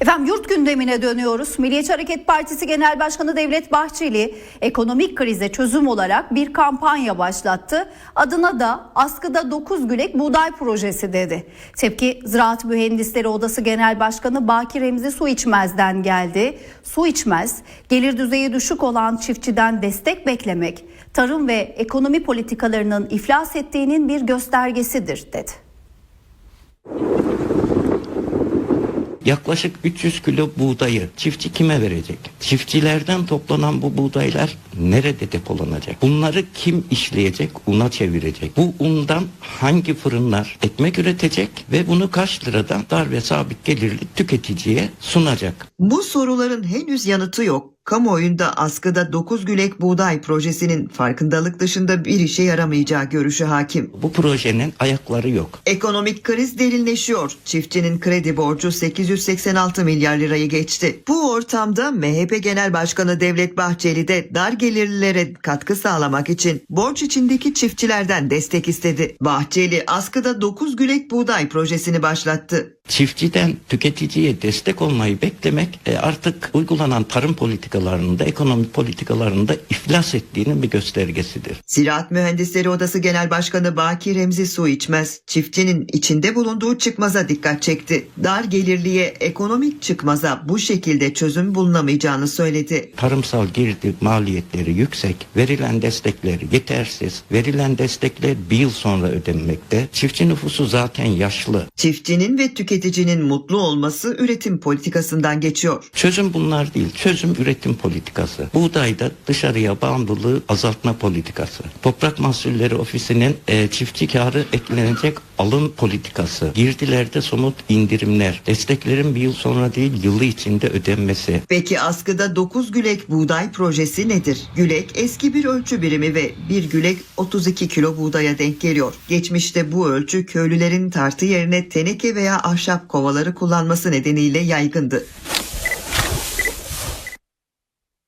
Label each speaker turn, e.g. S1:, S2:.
S1: Efendim yurt gündemine dönüyoruz. Milliyetçi Hareket Partisi Genel Başkanı Devlet Bahçeli ekonomik krize çözüm olarak bir kampanya başlattı. Adına da askıda 9 gülek buğday projesi dedi. Tepki Ziraat Mühendisleri Odası Genel Başkanı Baki Remzi Su İçmez'den geldi. Su içmez, gelir düzeyi düşük olan çiftçiden destek beklemek, tarım ve ekonomi politikalarının iflas ettiğinin bir göstergesidir dedi.
S2: Yaklaşık 300 kilo buğdayı çiftçi kime verecek? Çiftçilerden toplanan bu buğdaylar nerede depolanacak? Bunları kim işleyecek, una çevirecek? Bu undan hangi fırınlar ekmek üretecek ve bunu kaç liradan dar ve sabit gelirli tüketiciye sunacak?
S3: Bu soruların henüz yanıtı yok. Kamuoyunda askıda 9 gülek buğday projesinin farkındalık dışında bir işe yaramayacağı görüşü hakim.
S2: Bu projenin ayakları yok.
S3: Ekonomik kriz derinleşiyor. Çiftçinin kredi borcu 886 milyar lirayı geçti. Bu ortamda MHP Genel Başkanı Devlet Bahçeli de dar gelirlilere katkı sağlamak için borç içindeki çiftçilerden destek istedi. Bahçeli askıda 9 gülek buğday projesini başlattı.
S2: Çiftçiden tüketiciye destek olmayı beklemek e, artık uygulanan tarım politikalarında, ekonomi politikalarında iflas ettiğinin bir göstergesidir.
S3: Ziraat Mühendisleri Odası Genel Başkanı Baki Remzi Su İçmez, çiftçinin içinde bulunduğu çıkmaza dikkat çekti. Dar gelirliye ekonomik çıkmaza bu şekilde çözüm bulunamayacağını söyledi.
S2: Tarımsal girdi maliyetleri yüksek, verilen destekler yetersiz, verilen destekler bir yıl sonra ödenmekte. Çiftçi nüfusu zaten yaşlı.
S3: Çiftçinin ve tüketicinin mutlu olması üretim politikasından geçiyor.
S2: Çözüm bunlar değil, çözüm üretim politikası. Buğdayda dışarıya bağımlılığı azaltma politikası. Toprak Mahsulleri Ofisi'nin e, çiftçi karı eklenecek alım politikası. Girdilerde somut indirimler. Desteklerin bir yıl sonra değil yılı içinde ödenmesi.
S3: Peki askıda 9 gülek buğday projesi nedir? Gülek eski bir ölçü birimi ve bir gülek 32 kilo buğdaya denk geliyor. Geçmişte bu ölçü köylülerin tartı yerine teneke veya ahşap kovaları kullanması nedeniyle yaygındı.